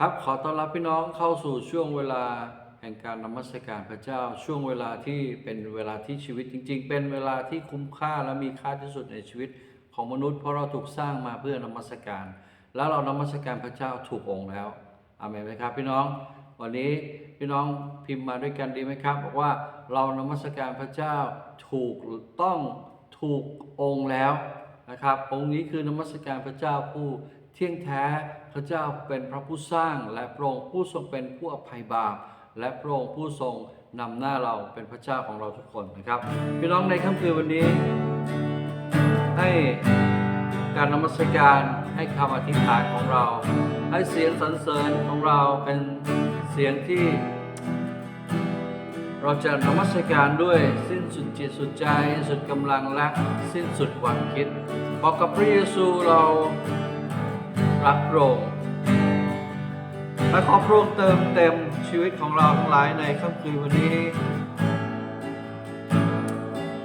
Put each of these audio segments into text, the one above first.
ครับขอต้อนรับพี่น้องเข้าสู่ช่วงเวลาแห่งการนมัสการพระเจ้าช่วงเวลาที่เป็นเวลาที่ชีวิตจริง ๆ เป็นเวลาที่คุ้มค่าและมีค่าที่สุดในชีวิตของมนุษย์เพราะเราถูกสร้างมาเพื่อนมัสการ แล้วเรานมัสการพระเจ้าถูกองค์แล้วอาเมนไหมครับ พี่น้อง วันนี้พี่น้องพิมพ์มาด้วยกันดีไหมครับบอกว่าเรานมัสการพระเจ้าถูกต้องถูกองค์แล้วนะครับ องค์นี้คือนมัสการพระเจ้าผู้เที่ยงแท้ ระเจ้าเป็นพระผู้สร้าง และพระองค์ผู้ทรงเป็นผู้อภัยบาปและพระองค์ผู้ทรงนำหน้าเราเป็นพระเจ้าของเราทุกคนนะครับพี่น้องในค่ำคืนวันนี้ ให้การนมัสการให้คำอธิษฐานของเรา ให้เสียงสรรเสริญของเราเป็นเสียงที่ เราจะนมัสการด้วยสิ้นสุดจิตสุดใจ สุดกำลังและสิ้นสุดความคิดบอกกับพระเยซูเรา รักพรงและขอพระองค์เติมเต็มชีวิตของเราทั้งหลายในค่ำคืนวันนี้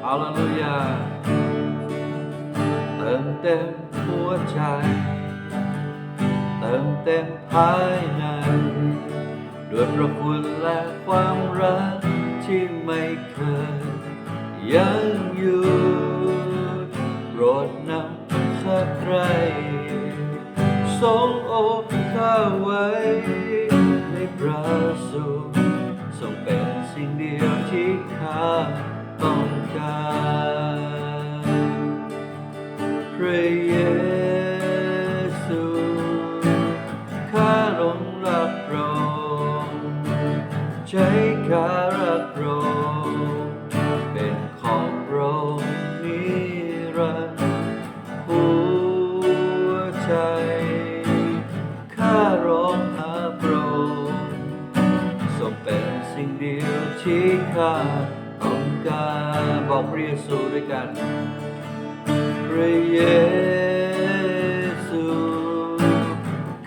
ฮาเลลูยาเติมเต็มหัวใจ เติมเต็มภายในด้วยพระคุณและความรักที่ไม่เคยยังอยู่โปรดนำข้าใคร ทรงโอบข้าไว้ในพระสุขทรงเป็นสิ่งเดียวที่ข้าต้องการ ดียวที่ข้าต้องการบอกพระเยซูด้วยกัน พระเยซู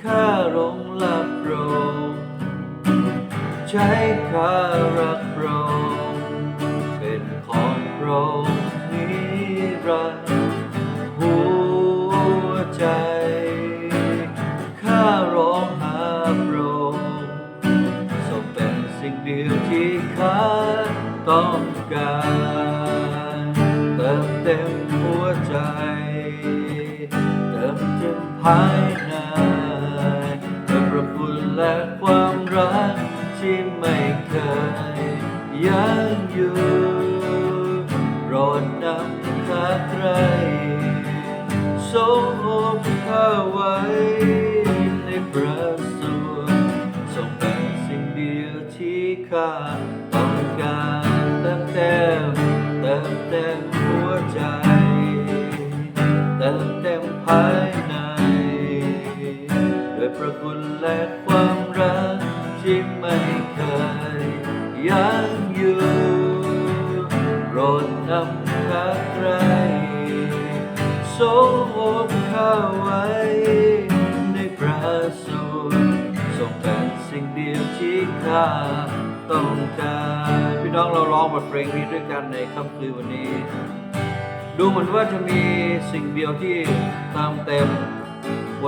ข้าหลงรักพระองค์ใจข้ารักพระองค์เป็นของพระองค์ ภายในด้วยพระคุณและความรักที่ไม่เคยยังอยู่โปรดนำข้าใครทรงโอบข้าไว้ในพระสุขทรงเป็นสิ่งเดียวที่ข้าต้องการเติมเต็มเติมเต็ม ด้วยพระคุณและความรักที่ไม่เคยยังอยู่โปรดนำข้าใครทรงโอบข้าไว้ ในพระสุขทรงเป็นสิ่งเดียวที่ข้าต้องการพี่น้องเราร้องบทเพลงนี้ด้วยกันในค่ำคืนวันนี้ ดูเหมือนว่าจะมีสิ่งเดียวที่ตามเต็ม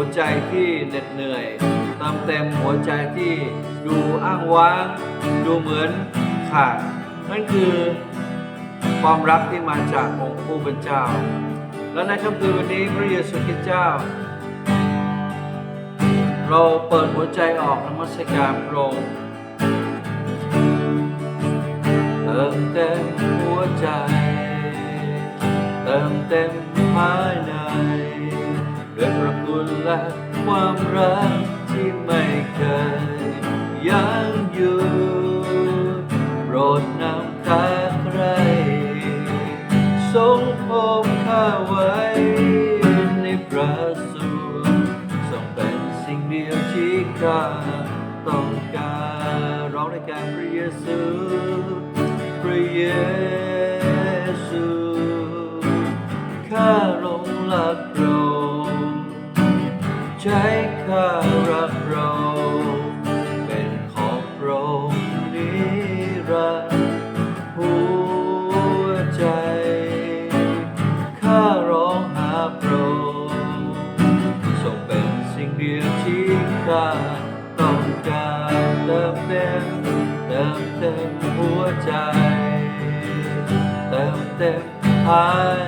หัวใจที่เหน็ดเหนื่อยเตามเต็มหัวใจที่ดูอ้างว้าง ดูเหมือนขาดนั่นคือความรักที่มาจากองค์ผู้เป็นเจ้า และในค่ำคืนวันนี้พระเยซูคริสต์เจ้า เราเปิดหัวใจออกนมัสการพระองค์เติมเต็มหัวใจ เติมเต็มภายใน ด้วยพระคุณและความรักที่ไม่เคยยังยู่โปรดนำข้าใครทรงโอบข้าไว้ในพระสุขทรงเป็นสิ่งเดียวที่ข้าต้องการร้องในการพระเยซูพระเยซู ใจ เติมเต็มหาย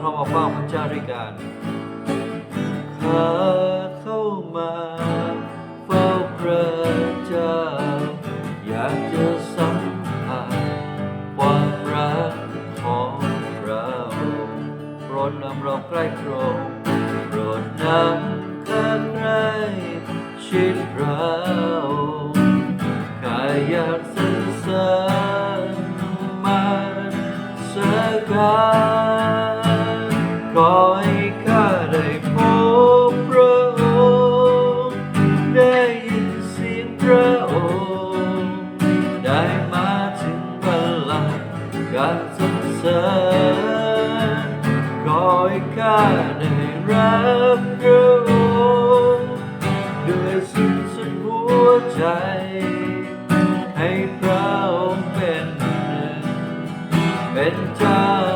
พี่น้องพร้อมมาเฝ้าพระเจ้าด้วยกันข้าเข้ามาเฝ้าพระเจ้า อยากจะสัมผัสความรักของเราโปรดนำเราใกล้พระองโปรดนำข้าใกล้ชิดเราข้าอยากสรรเสริญมันสักการ ขอให้ข้าได้พบพระองค์ได้ยินเสียงพระองค์ ได้มาถึงบัลลังก์การสรรเสริญขอให้ข้าได้รับพระองค์ด้วยสิ้นสุดหัวใจ ให้พระองค์เป็นหนึ่งเป็นเจ้า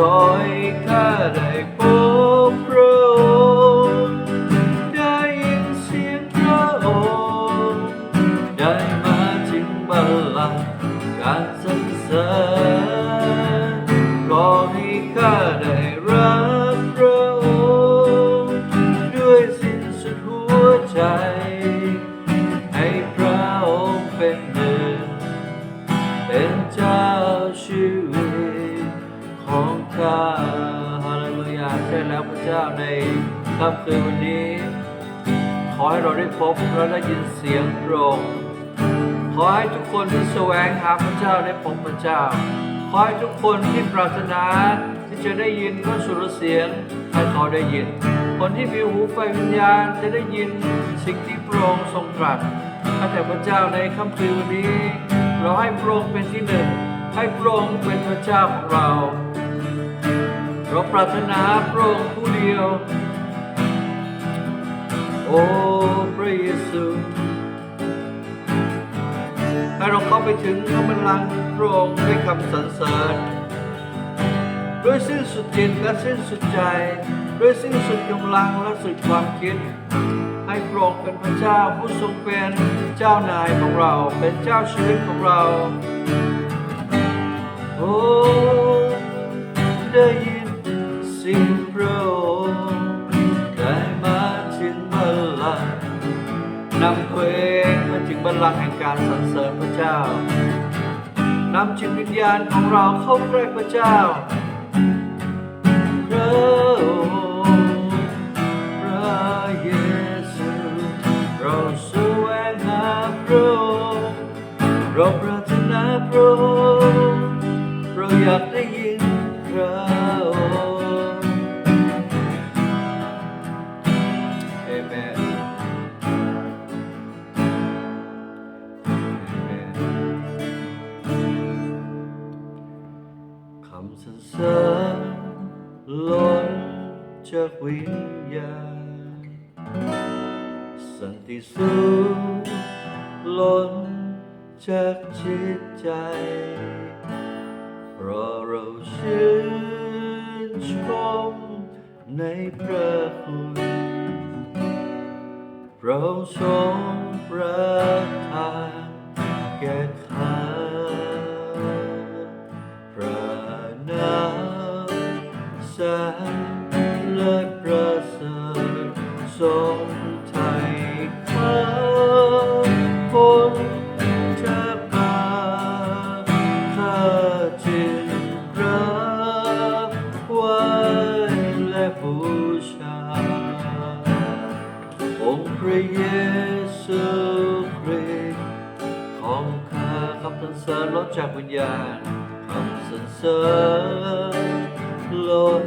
ขอให้าเลลูยาใช่แล้วพระเจ้าในค่ำคืนวันนี้ ขอให้เราได้พบและได้ยินเสียงพรงขอให้ทุกคนที่แสวงหาพระเจ้าได้พบพระเจ้า ขอให้ทุกคนที่ปรารถนาที่จะได้ยินพระสุรเสียงให้เขาได้ยิน คนที่มีหูไฟวิญญาณจะได้ยินสิ่งที่พระองค์ทรงตรัสข้าแต่พระเจ้าในค่ำคืนวันนี้ เราให้พระองค์เป็นที่หนึ่งให้พระองค์เป็นพระเจ้าของเรา เราปรารถนาพระองค์ผู้เดียว โอ้พระเยซูให้เราเข้าไปถึงพระบัลลังก์พระองค์ด้วยคำสรรเสริญด้วยสิ้นสุดจิตและสิ้นสุดใจ ด้วยสิ้นสุดกำลังและสุดความคิด ให้พระองค์เป็นพระเจ้าผู้ทรงเป็นเจ้านายของเราเป็นเจ้าชีวิตของเราโอ้ ได้นพระองค์ได้มาถึงบัลลังก์นำเพลงมาถึงบัลลังก์แห่งการสรรเสริญพระเจ้านำจิตวิญญาณของเราเข้าใกล้พระเจ้าำสรรเสริญล้นจากวิญญาณสันติสุขล้นจากจิตใจ เพราะเราชื่นชมในพระคุณพระองค์ทรงประทา จากวิญญาณคำสรรเสริญล้น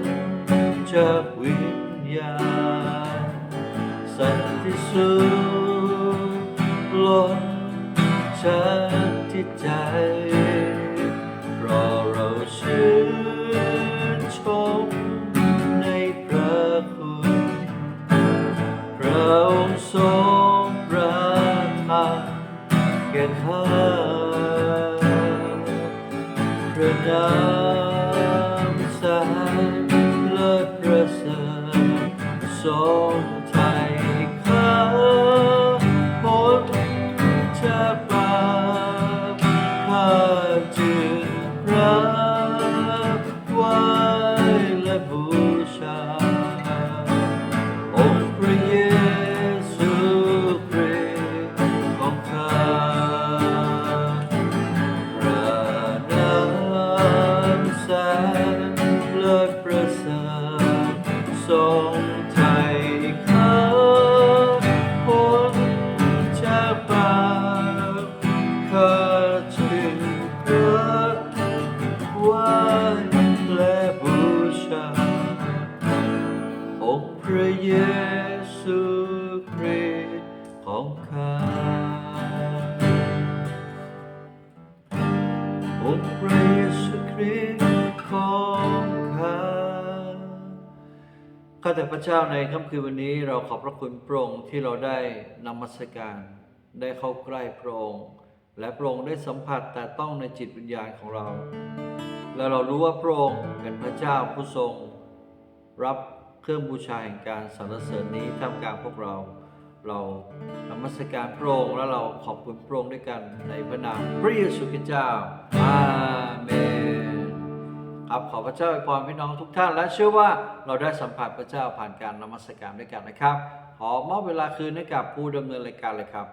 จากวิญญาณสันติสุขล้นจากที่ใจ ท องข้าองค์พระเยซูคริสต์ของข้าข้าแต่พระเจ้าในค่ำคืนวันนี้เราขอบพระคุณพระองค์ที่เราได้นมัสการได้เข้าใกล้พระองค์และพระองค์ได้สัมผัสแต่ต้องในจิตวิญญาณของเรา และเรารู้ว่าพระองค์เป็นพระเจ้าผู้ทรง รับเครื่องบูชาแห่งการสรรเสริญนี้ท่ามกลางพวกเรา เรานมัสการพระองค์และเราขอบคุณพระองค์ด้วยกันในพระนามพระเยซูคริสต์เจ้า อาเมน ครับขอพระเจ้าอวยพรพี่น้องทุกท่าน และเชื่อว่าเราได้สัมผัสพระเจ้าผ่านการนมัสการด้วยกันนะครับ ขอมอบเวลาคืนให้กับผู้ดำเนินรายการเลยครับ